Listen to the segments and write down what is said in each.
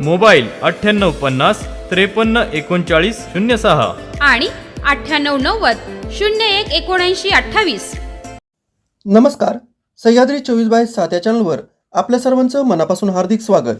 Mobile अठ्ठ्याण्णव पन्नास त्रेपन्न एकोणचाळीस शून्य सहा. आणि अठ्ठ्याण्णव नव्वद शून्य एक एकोणऐंशी अठ्ठावीस. नमस्कार. सह्याद्री चोवीस बाय सात या चॅनलवर आपल्या सर्वांचं मनापासून हार्दिक स्वागत.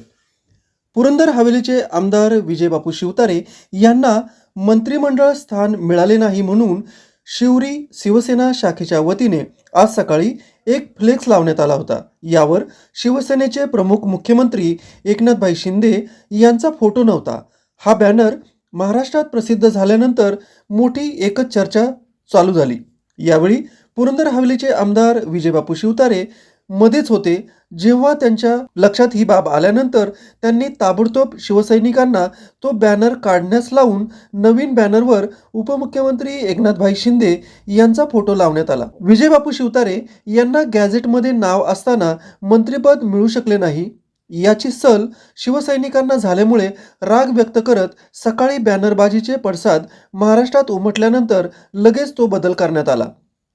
पुरंदर हवेलीचे आमदार विजयबापू शिवतारे यांना मंत्रिमंडळ स्थान मिळाले नाही म्हणून शिवरी शिवसेना शाखेच्या वतीने आज सकाळी एक फ्लेक्स लावण्यात आला होता. यावर शिवसेनेचे प्रमुख मुख्यमंत्री एकनाथभाई शिंदे यांचा फोटो नव्हता. हा बॅनर महाराष्ट्रात प्रसिद्ध झाल्यानंतर मोठी एकच चर्चा चालू झाली. यावेळी पुरंदर हवेलीचे आमदार विजयबापू शिवतारे मध्येच होते. जेव्हा त्यांच्या लक्षात ही बाब आल्यानंतर त्यांनी ताबडतोब शिवसैनिकांना तो बॅनर काढण्यास लावून नवीन बॅनरवर उपमुख्यमंत्री एकनाथभाई शिंदे यांचा फोटो लावण्यात आला. विजयबापू शिवतारे यांना गॅझेटमध्ये नाव असताना मंत्रिपद मिळू शकले नाही. याची सल शिवसैनिकांना झाल्यामुळे राग व्यक्त करत सकाळी बॅनरबाजीचे पडसाद महाराष्ट्रात उमटल्यानंतर लगेच तो बदल करण्यात आला.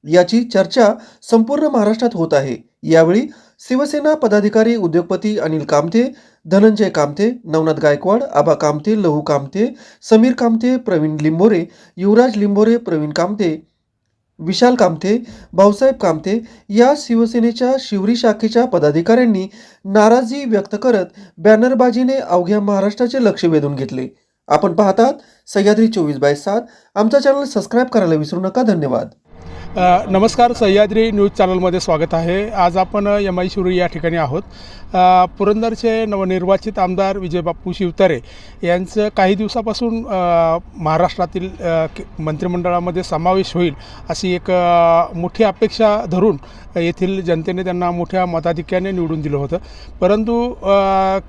याची चर्चा संपूर्ण महाराष्ट्रात होत आहे. यावेळी शिवसेना पदाधिकारी उद्योगपती अनिल कामते धनंजय कामते नवनाथ गायकवाड आबा कामते लहू कामते समीर कामते प्रवीण लिंबोरे युवराज लिंबोरे प्रवीण कामते विशाल कामते भाऊसाहेब कामते या शिवसेनेच्या शिवरी शाखेच्या पदाधिकाऱ्यांनी नाराजी व्यक्त करत बॅनरबाजीने अवघ्या महाराष्ट्राचे लक्ष वेधून घेतले. आपण पाहतात सह्याद्री चोवीस बाय सात. आमचा चॅनल सबस्क्राईब करायला विसरू नका. धन्यवाद. नमस्कार सह्याद्री न्यूज चॅनलमध्ये स्वागत आहे. आज आपण एम आय शिवरी या ठिकाणी आहोत. पुरंदरचे नवनिर्वाचित आमदार विजयबापू शिवतारे यांचं काही दिवसापासून महाराष्ट्रातील मंत्रिमंडळामध्ये समावेश होईल अशी एक मोठी अपेक्षा धरून येथील जनतेने त्यांना मोठ्या मताधिक्याने निवडून दिलं होतं. परंतु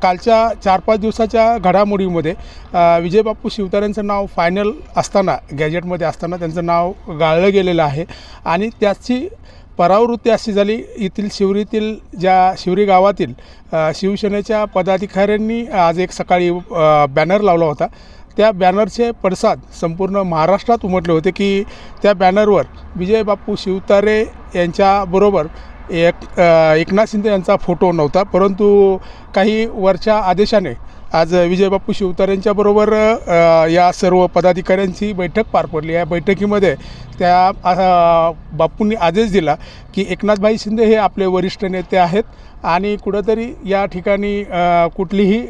कालच्या चार पाच दिवसाच्या घडामोडीमध्ये अ, विजयबापू शिवतारेंचं नाव फायनल असताना गॅजेटमध्ये असताना त्यांचं नाव गाळलं गेलेलं आहे. आणि त्याची परावृत्ती अशी झाली येथील शिवरीतील ज्या शिवरी गावातील शिवसेनेच्या पदाधिकाऱ्यांनी आज एक सकाळी बॅनर लावला होता. त्या बॅनरचे पडसाद संपूर्ण महाराष्ट्रात उमटले होते की त्या बॅनरवर विजयबापू शिवतारे यांच्याबरोबर एक एकनाथ शिंदे यांचा फोटो नव्हता परंतु काही वरच्या आदेशाने आज विजयबापू शिवतार यांच्याबरोबर या सर्व पदाधिकाऱ्यांची बैठक पार पडली. या बैठकीमध्ये त्या बापूंनी आदेश दिला की एकनाथभाई शिंदे हे आपले वरिष्ठ नेते आहेत आणि कुठंतरी या ठिकाणी कुठलीही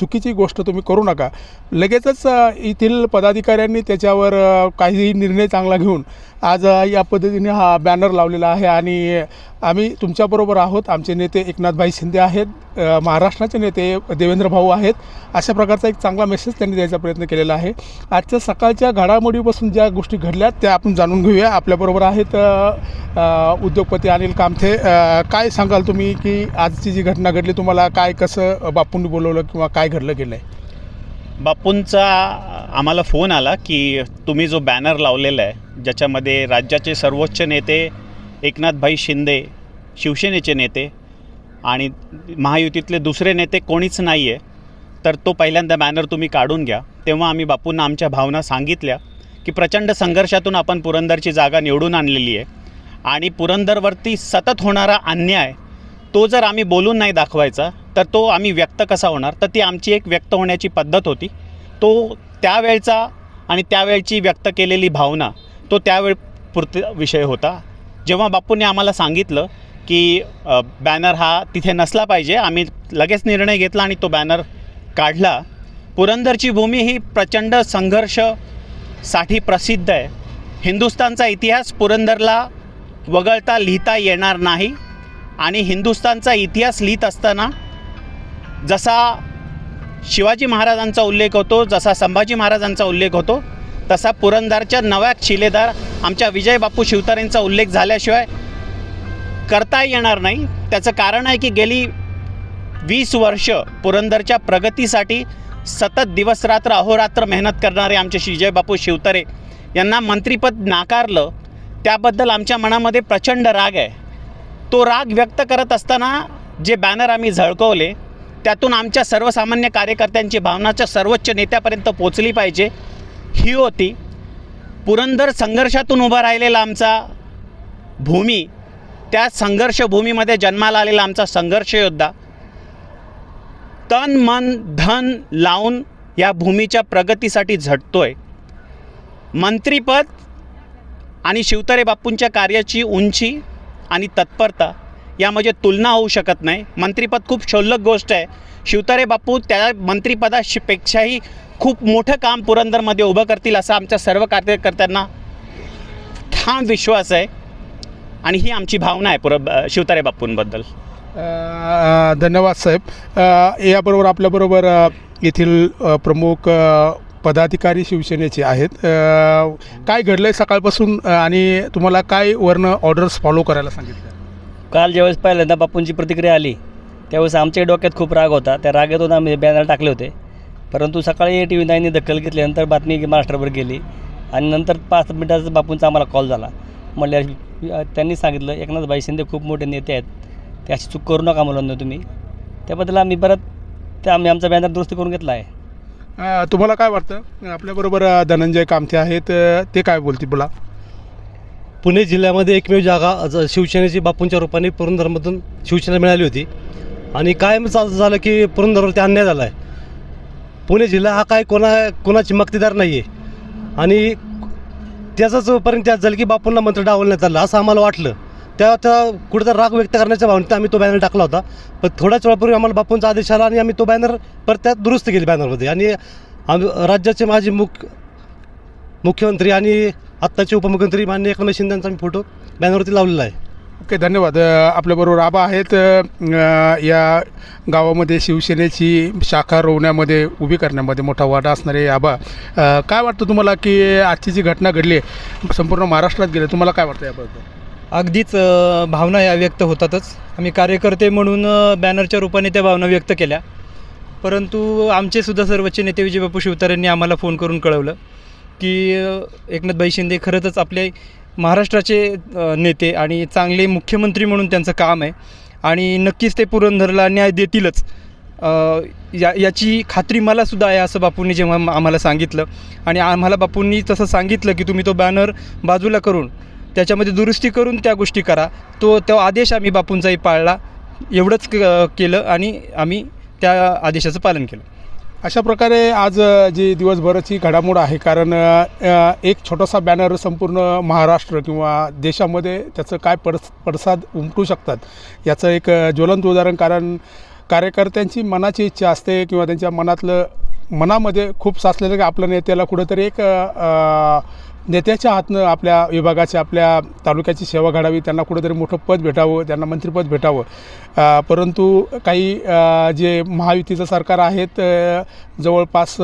चुकीची गोष्ट तुम्ही करू नका. लगेचच येथील पदाधिकाऱ्यांनी त्याच्यावर काहीही निर्णय चांगला घेऊन आज या पद्धतीने हा बॅनर लावलेला आहे आणि आम्ही तुमच्याबरोबर आहोत. आमचे नेते एकनाथभाई शिंदे आहेत महाराष्ट्राचे नेते देवेंद्र भाऊ आहेत. अशा प्रकारचा एक चांगला मेसेज त्यांनी द्यायचा प्रयत्न केलेला आहे. आजच्या सकाळच्या घडामोडीपासून ज्या गोष्टी घडल्या त्या आपण जाणून घेऊया. आपल्याबरोबर आहेत उद्योगपती अनिल कामथे. काय सांगाल तुम्ही की आजची जी घटना घडली तुम्हाला काय कसं बापूंनी बोलवलं किंवा काय घडलं गेलं आहे बापूंचा आम्हाला फोन आला की तुम्ही जो बॅनर लावलेला आहे ज्याच्यामध्ये राज्याचे सर्वोच्च नेते एकनाथभाई शिंदे शिवसेनेचे नेते आणि महायुतीतले दुसरे नेते कोणीच नाही आहे तर तो पहिल्यांदा बॅनर तुम्ही काढून घ्या. तेव्हा आम्ही बापूंना आमच्या भावना सांगितल्या की प्रचंड संघर्षातून आपण पुरंदरची जागा निवडून आणलेली आहे आणि पुरंदरवरती सतत होणारा अन्याय तो जर आम्ही बोलून नाही दाखवायचा तर तो आम्ही व्यक्त कसा होणार? तर ती आमची एक व्यक्त होण्याची पद्धत होती. तो त्यावेळचा आणि त्यावेळची व्यक्त केलेली भावना तो त्यावेळ पुरते विषय होता. जेव्हा बापूंनी आम्हाला सांगितलं की बॅनर हा तिथे नसला पाहिजे आम्ही लगेच निर्णय घेतला आणि तो बॅनर काढला. पुरंदरची भूमी ही प्रचंड संघर्षसाठी प्रसिद्ध आहे. हिंदुस्थानचा इतिहास पुरंदरला वगळता लिहिता येणार नाही आणि हिंदुस्थानचा इतिहास लिहित असताना जसा शिवाजी महाराजांचा उल्लेख होतो जसा संभाजी महाराजांचा उल्लेख होतो तसा पुरंदरच्या नव्या शिलेदार आमच्या विजय बापू शिवतारेंचा उल्लेख झाल्याशिवाय करता येणार नाही. त्याचं कारण आहे की गेली वीस वर्ष पुरंदरच्या प्रगतीसाठी सतत दिवसरात्र अहोरात्र मेहनत करणारे आमचे विजयबापू शिवतारे यांना मंत्रिपद नाकारलं त्याबद्दल आमच्या मनामध्ये प्रचंड राग आहे. तो राग व्यक्त करत असताना जे बॅनर आम्ही झळकवले त्यातून आमच्या सर्वसामान्य कार्यकर्त्यांची भावनाच्या सर्वोच्च नेत्यापर्यंत पोचली पाहिजे. ही होती पुरंदर संघर्षातून उभा राहिलेला आमचा भूमी. त्या संघर्षभूमीमध्ये जन्माला आलेला आमचा संघर्ष योद्धा तन मन धन लावून या भूमीच्या प्रगतीसाठी झटतोय. मंत्रीपद आणि शिवतारे बापूंच्या कार्याची उंची आणि तत्परता यामध्ये तुलना होऊ शकत नाही. मंत्रीपद खूप क्षुल्लक गोष्ट आहे. शिवतारे बापू त्या मंत्रिपदापेक्षाही खूप मोठं काम पुरंदरमध्ये उभं करतील असा आमच्या सर्व कार्यकर्त्यांना ठाम विश्वास आहे. आणि ही आमची भावना आहे पुर शिवतारे बापूंबद्दल. धन्यवाद साहेब. याबरोबर आपल्याबरोबर येथील प्रमुख पदाधिकारी शिवसेनेचे आहेत. काय घडलं आहे सकाळपासून आणि तुम्हाला काय वरनं ऑर्डर्स फॉलो करायला सांगितलं? काल ज्यावेळेस पहिल्यांदा बापूंची प्रतिक्रिया आली त्यावेळेस आमच्या डोक्यात खूप राग होता. त्या रागातून आम्ही बॅनर टाकले होते. परंतु सकाळी टी व्ही नाईनने दखल घेतल्यानंतर बातमी महाराष्ट्रभर गेली आणि नंतर पाच मिनिटाचा बापूंचा आम्हाला कॉल झाला. म्हणल्या त्यांनी सांगितलं एकनाथभाई शिंदे खूप मोठे नेते आहेत. ते अशी चूक करू नका म्हणून तुम्ही. त्याबद्दल आम्ही परत ते आम्ही आमचा बॅनर दुरुस्त करून घेतला आहे. तुम्हाला काय वाटतं? आपल्याबरोबर धनंजय कामथे आहेत. ते काय बोलतील बोला. पुणे जिल्ह्यामध्ये एकमेव जागा शिवसेनेची बापूंच्या रूपाने पुरंदरमधून शिवसेना मिळाली होती. आणि कायमच असं झालं की पुरंदरवरती अन्याय झाला आहे पुणे जिल्हा हा काय कोणा कोणाची मक्तेदार नाही आहे आणि त्याचाच पर्यंत त्यात झालं की बापूंना मंत्र डावलण्यात आलं असं आम्हाला वाटलं. त्या त्या कुठेतरी राग व्यक्त करण्याच्या भावनेत आम्ही तो बॅनर टाकला होता. पण थोड्याच वेळापूर्वी आम्हाला बापूंचा आदेश आला आणि आम्ही तो बॅनर परत त्यात दुरुस्त केली बॅनरमध्ये आणि आम्ही राज्याचे माजी मुख मुख्यमंत्री आणि आत्ताचे उपमुख्यमंत्री माननीय एकनाथ शिंदेचा आम्ही फोटो बॅनरवरती लावलेला आहे. ओके धन्यवाद. आपल्याबरोबर आबा आहेत. या गावामध्ये शिवसेनेची शाखा रोवण्यामध्ये उभी करण्यामध्ये मोठा वाटा असणारे आबा. काय वाटतं तुम्हाला की आजची जी घटना घडली आहे संपूर्ण महाराष्ट्रात गेली तुम्हाला काय वाटतं याबद्दल? अगदीच भावना या व्यक्त होतातच. आम्ही कार्यकर्ते म्हणून बॅनरच्या रूपाने त्या भावना व्यक्त केल्या. परंतु आमचे सुद्धा सर्वोच्च नेते विजयबापू शिवतारेंनी आम्हाला फोन करून कळवलं. की एकनाथभाई शिंदे खरंच आपले महाराष्ट्राचे नेते आणि चांगले मुख्यमंत्री म्हणून त्यांचं काम आहे. आणि नक्कीच ते पुरंदरला न्याय देतीलच. या याची खात्री मलासुद्धा आहे असं बापूंनी जेव्हा आम्हाला सांगितलं. आणि आम्हाला बापूंनी तसं सांगितलं की तुम्ही तो बॅनर बाजूला करून त्याच्यामध्ये दुरुस्ती करून त्या गोष्टी करा. तो तो आदेश आम्ही बापूंचाही पाळला. एवढंच क- केलं आणि आम्ही त्या आदेशाचं पालन केलं. अशा प्रकारे आज जी दिवसभराची घडामोड आहे कारण एक छोटासा बॅनर संपूर्ण महाराष्ट्र किंवा देशामध्ये त्याचं काय पडस पडसाद उमटू शकतात याचं एक ज्वलंत उदाहरण कारण कार्यकर्त्यांची मनाची इच्छा असते किंवा त्यांच्या मनातलं मनामध्ये खूप साचलेलं की आपल्या नेत्याला कुठंतरी एक नेत्याच्या हातनं आपल्या विभागाच्या आपल्या तालुक्याची सेवा घडावी त्यांना कुठंतरी मोठं पद भेटावं त्यांना मंत्रिपद भेटावं. परंतु काही जे महायुतीचं सरकार आहेत जवळपास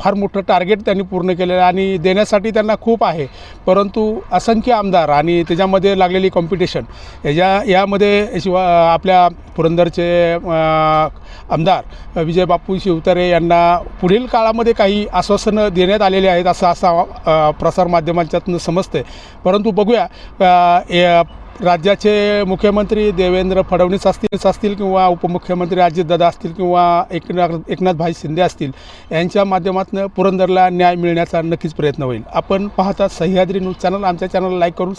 फार मोठं टार्गेट त्यांनी पूर्ण केलेलं आहे आणि देण्यासाठी त्यांना खूप आहे. परंतु असंख्य आमदार आणि त्याच्यामध्ये लागलेली कॉम्पिटिशन याच्या यामध्ये शिवा आपल्या पुरंदरचे आमदार विजय बापू शिवतारे यांना पुढील काळामध्ये काही आश्वासनं देण्यात आलेली आहेत असं असा अ, प्रसारमाध्यमांच्यातून समजते परंतु बघूया राज्याचे मुख्यमंत्री देवेंद्र फडणवीस असतील असतील किंवा उपमुख्यमंत्री अजितदादा असतील किंवा एकनाथ एकनाथभाई शिंदे असतील यांच्या माध्यमातून पुरंदरला न्याय मिळण्याचा नक्कीच प्रयत्न होईल. आपण पाहता सह्याद्री न्यूज चॅनल आमच्या चॅनलला लाईक करून